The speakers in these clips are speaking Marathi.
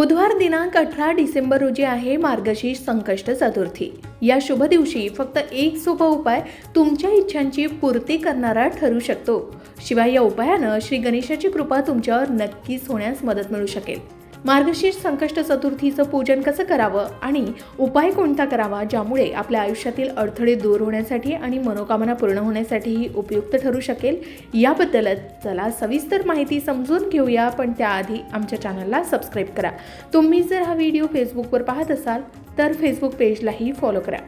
बुधवार दिनांक अठरा डिसेंबर रोजी आहे मार्गशीर्ष संकष्ट चतुर्थी. या शुभ दिवशी फक्त एक सोपा उपाय तुमच्या इच्छांची पूर्ती करणारा ठरू शकतो. शिवाय या उपायानं श्री गणेशाची कृपा तुमच्यावर नक्कीच होण्यास मदत मिळू शकेल. मार्गशीर्ष संकष्ट चतुर्थीचं पूजन कसं करावं आणि उपाय कोणता करावा ज्यामुळे आपल्या आयुष्यातील अडथळे दूर होण्यासाठी आणि मनोकामना पूर्ण होण्यासाठीही उपयुक्त ठरू शकेल? याबद्दलच चला सविस्तर माहिती समजून घेऊया पण त्याआधी आमच्या चॅनलला सबस्क्राईब करा. तुम्ही जर हा व्हिडिओ फेसबुकवर पाहत असाल तर फेसबुक पेजलाही फॉलो करा.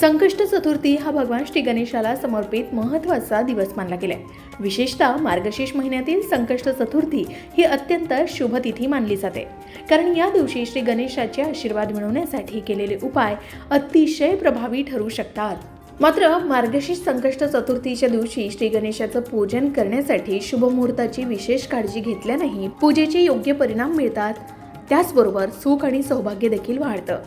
संकष्ट चतुर्थी हा भगवान श्री गणेशाला समर्पित महत्त्वाचा दिवस मानला गेलाय. विशेषतः मार्गशीर्ष महिन्यातील संकष्ट चतुर्थी ही अत्यंत शुभ तिथी मानली जाते. कारण या दिवशी श्री गणेशाचे आशीर्वाद मिळवण्यासाठी केलेले उपाय अतिशय प्रभावी ठरू शकतात. मात्र मार्गशीर्ष संकष्ट चतुर्थीच्या दिवशी श्री गणेशाचं पूजन करण्यासाठी शुभ मुहूर्ताची विशेष काळजी घेतल्यानेही पूजेचे योग्य परिणाम मिळतात. त्याचबरोबर सुख आणि सौभाग्य देखील वाढतं.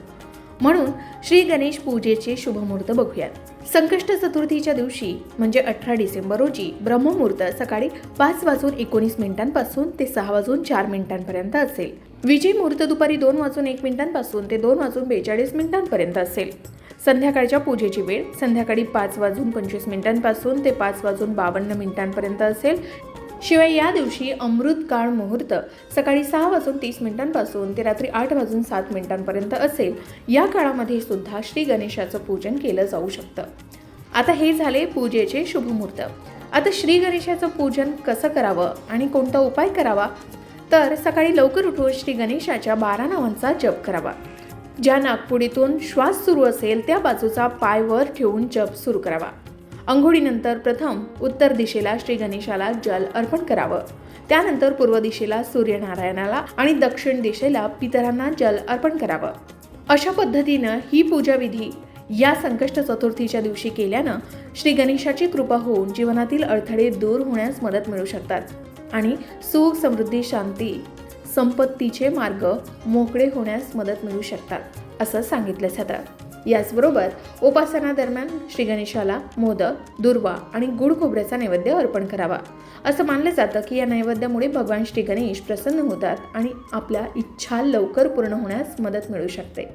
म्हणून श्री गणेश पूजेचे शुभमुहूर्त बघूयात. संकष्ट चतुर्थीच्या दिवशी म्हणजे अठरा डिसेंबर रोजी ब्रह्ममुहूर्त सकाळी पाच वाजून एकोणीस मिनिटांपासून ते सहा वाजून चार मिनिटांपर्यंत असेल. विजय मुहूर्त दुपारी दोन वाजून एक मिनिटांपासून ते दोन वाजून बेचाळीस मिनिटांपर्यंत असेल. संध्याकाळच्या पूजेची वेळ संध्याकाळी पाच वाजून पंचवीस मिनिटांपासून ते पाच वाजून बावन्न मिनिटांपर्यंत असेल. शिवाय या दिवशी अमृतकाळ मुहूर्त सकाळी सहा वाजून तीस मिनिटांपासून ते रात्री आठ वाजून सात मिनिटांपर्यंत असेल. या काळामध्ये सुद्धा श्री गणेशाचं पूजन केलं जाऊ शकतं. आता हे झाले पूजेचे शुभमुहूर्त आता श्री गणेशाचं पूजन कसं करावं आणि कोणता उपाय करावा? तर सकाळी लवकर उठून श्री गणेशाच्या बारा नावांचा जप करावा. ज्या नागपुडीतून श्वास सुरू असेल त्या बाजूचा पाय वर ठेवून जप सुरू करावा. अंघोळीनंतर प्रथम उत्तर दिशेला श्री गणेशाला जल अर्पण करावं. त्यानंतर पूर्व दिशेला सूर्यनारायणाला आणि दक्षिण दिशेला पितरांना जल अर्पण करावं. अशा पद्धतीनं ही पूजाविधी या संकष्ट चतुर्थीच्या दिवशी केल्यानं श्री गणेशाची कृपा होऊन जीवनातील अडथळे दूर होण्यास मदत मिळू शकतात आणि सुख समृद्धी शांती संपत्तीचे मार्ग मोकळे होण्यास मदत मिळू शकतात असं सांगितलं जातं. याचबरोबर उपासनादरम्यान श्री गणेशाला मोदक दुर्वा आणि गुड खोबऱ्याचा नैवेद्य अर्पण करावा. असं मानलं जातं की या नैवेद्यामुळे भगवान श्री गणेश प्रसन्न होतात आणि आपल्या इच्छा लवकर पूर्ण होण्यास मदत मिळू शकते.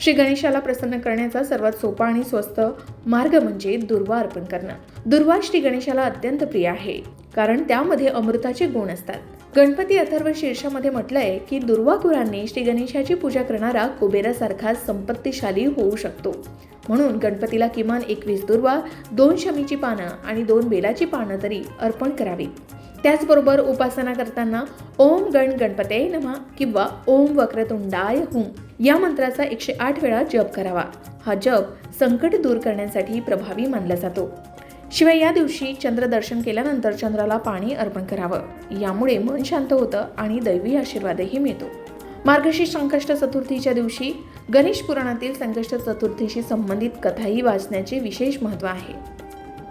श्री गणेशाला प्रसन्न करण्याचा सर्वात सोपा आणि स्वस्त मार्ग म्हणजे दुर्वा अर्पण करणं. दुर्वा श्री गणेशाला अत्यंत प्रिय आहे कारण त्यामध्ये अमृताचे गुण असतात. गणपती अथर्व शीर्षामध्ये म्हटलंय की दुर्वाकुरांनी श्री गणेशाची पूजा करणारा कुबेरासारखा संपत्तीशाली होऊ शकतो. म्हणून गणपतीला किमान एकवीस दुर्वा दोन शमीची पानं आणि दोन बेलाची पानं तरी अर्पण करावीत त्याचबरोबर उपासना करताना ओम गण गणपते नमः किंवा ओम वक्रतुंडाय हुम या मंत्राचा एकशे आठ वेळा जप करावा. हा जप संकट दूर करण्यासाठी प्रभावी मानला जातो. शिवाय या दिवशी चंद्रदर्शन केल्यानंतर चंद्राला पाणी अर्पण करावं. यामुळे मन शांत होतं आणि दैवी आशीर्वादही मिळतो. मार्गशीर्ष संकष्ट चतुर्थीच्या दिवशी गणेश पुराणातील संकष्ट चतुर्थीशी संबंधित कथाही वाचण्याचे विशेष महत्त्व आहे.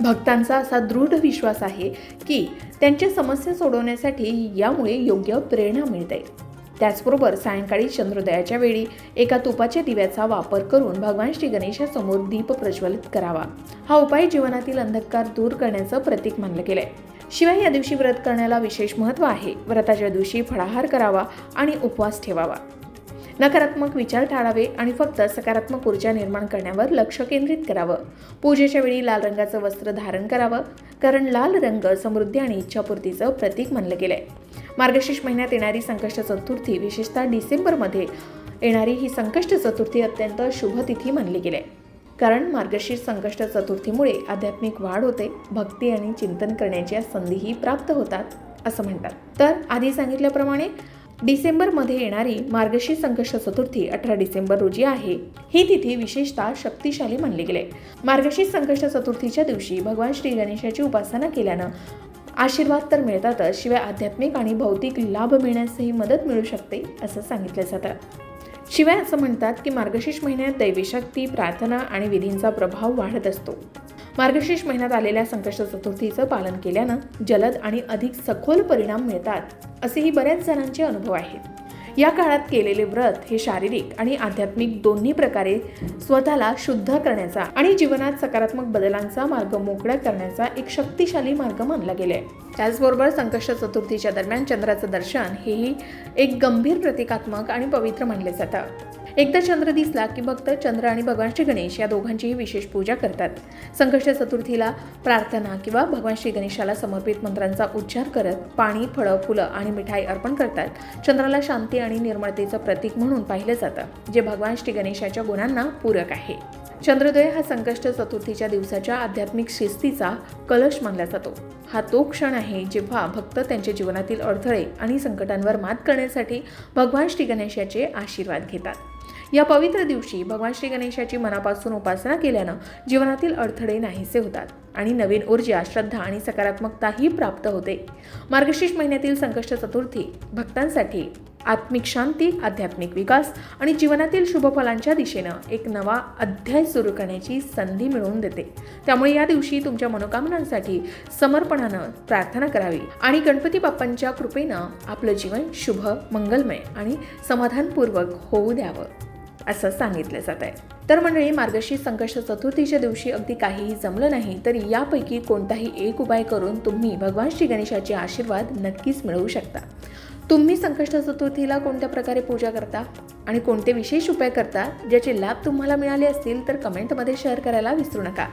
भक्तांचा असा दृढ विश्वास आहे की त्यांच्या समस्या सोडवण्यासाठी यामुळे योग्य प्रेरणा मिळते. त्याचबरोबर सायंकाळी चंद्रोदयाच्या वेळी एका तुपाच्या दिव्याचा वापर करून भगवान श्री गणेशासमोर दीप प्रज्वलित करावा. हा उपाय जीवनातील अंधकार दूर करण्याचं प्रतीक मानलं गेलंय. शिवाय या दिवशी व्रत करण्याला विशेष महत्त्व आहे. व्रताच्या दिवशी फळाहार करावा आणि उपवास ठेवावा. नकारात्मक विचार टाळावे आणि फक्त सकारात्मक ऊर्जा निर्माण करण्यावर लक्ष केंद्रित करावं. पूजेच्या वेळी लाल रंगाचं वस्त्र धारण करावं कारण लाल रंग समृद्धी आणि इच्छापूर्तीचं प्रतीक मानलं गेलं आहे मार्गशीर्ष महिन्यात येणारी संकष्ट चतुर्थी विशेषतः डिसेंबरमध्ये येणारी ही संकष्ट चतुर्थी अत्यंत शुभ तिथी मानली गेली. आहे कारण मार्गशीर्ष संकष्ट चतुर्थीमुळे आध्यात्मिक वाढ होते भक्ती आणि चिंतन करण्याच्या संधीही प्राप्त होतात असं म्हणतात. तर आधी सांगितल्याप्रमाणे डिसेंबरमध्ये येणारी मार्गशीर्ष संकष्ट चतुर्थी अठरा डिसेंबर रोजी आहे. ही तिथी विशेषतः शक्तिशाली मानली गेली. मार्गशीर्ष संकष्ट चतुर्थीच्या दिवशी भगवान श्री गणेशाची उपासना केल्यानं आशीर्वाद तर मिळतातच शिवाय आध्यात्मिक आणि भौतिक लाभ मिळण्यासही मदत मिळू शकते असं सांगितलं जातं. शिवाय असं म्हणतात की मार्गशीर्ष महिन्यात दैवीशक्ती प्रार्थना आणि विधींचा प्रभाव वाढत असतो. मार्गशीर्ष महिन्यात आलेल्या संकष्ट चतुर्थीचं पालन केल्यानं जलद आणि अधिक सखोल परिणाम मिळतात असेही बऱ्याच जणांचे अनुभव आहेत. या काळात केलेले व्रत हे शारीरिक आणि आध्यात्मिक दोन्ही प्रकारे स्वतःला शुद्ध करण्याचा आणि जीवनात सकारात्मक बदलांचा मार्ग मोकळा करण्याचा एक शक्तिशाली मार्ग मानला गेला आहे त्याचबरोबर संकष्ट चतुर्थीच्या दरम्यान चंद्राचं दर्शन हेही एक गंभीर प्रतिकात्मक आणि पवित्र मानले जातं. एकदा चंद्र दिसला की भक्त चंद्र आणि भगवान श्री गणेश या दोघांचीही विशेष पूजा करतात. संकष्ट चतुर्थीला प्रार्थना किंवा भगवान श्री गणेशाला समर्पित मंत्रांचा उच्चार करत पाणी फळं फुलं आणि मिठाई अर्पण करतात. चंद्राला शांती आणि निर्मळतेचं प्रतीक म्हणून पाहिलं जातं जे भगवान श्री गणेशाच्या गुणांना पूरक आहे. चंद्रोदय हा संकष्ट चतुर्थीच्या दिवसाच्या आध्यात्मिक शिस्तीचा कलश मानला जातो. हा तो क्षण आहे जेव्हा भक्त त्यांच्या जीवनातील अडथळे आणि संकटांवर मात करण्यासाठी भगवान श्री गणेशाचे आशीर्वाद घेतात. या पवित्र दिवशी भगवान श्री गणेशाची मनापासून उपासना केल्यानं जीवनातील अडथळे नाहीसे होतात आणि नवीन ऊर्जा श्रद्धा आणि सकारात्मकताही प्राप्त होते. मार्गशीर्ष महिन्यातील संकष्ट चतुर्थी भक्तांसाठी आत्मिक शांती आध्यात्मिक विकास आणि जीवनातील शुभफलांच्या दिशेनं एक नवा अध्याय सुरू करण्याची संधी मिळवून देते. त्यामुळे या दिवशी तुमच्या मनोकामनांसाठी समर्पणानं प्रार्थना करावी आणि गणपती बाप्पांच्या कृपेनं आपलं जीवन शुभ मंगलमय आणि समाधानपूर्वक होऊ द्यावं असं सांगितलं जात आहे. तर मंडळी मार्गशी संकष्ट चतुर्थीच्या दिवशी अगदी काहीही जमलं नाही तर यापैकी कोणताही एक उपाय करून तुम्ही भगवान श्री गणेशाचे आशीर्वाद नक्कीच मिळवू शकता. तुम्ही संकष्ट चतुर्थीला कोणत्या प्रकारे पूजा करता आणि कोणते विशेष उपाय करता ज्याचे लाभ तुम्हाला मिळाले असतील तर कमेंटमध्ये शेअर करायला विसरू नका.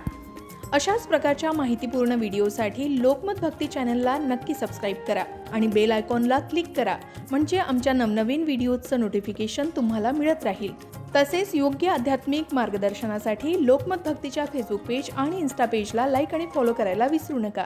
अशाच प्रकारच्या माहितीपूर्ण व्हिडिओसाठी लोकमत भक्ती चॅनलला नक्की सबस्क्राईब करा आणि बेल आयकॉनला क्लिक करा म्हणजे आमच्या नवनवीन व्हिडिओचं नोटिफिकेशन तुम्हाला मिळत राहील. तसेच योग्य आध्यात्मिक मार्गदर्शनासाठी लोकमत भक्तीच्या फेसबुक पेज आणि इन्स्टा पेजला लाईक आणि फॉलो करायला विसरू नका.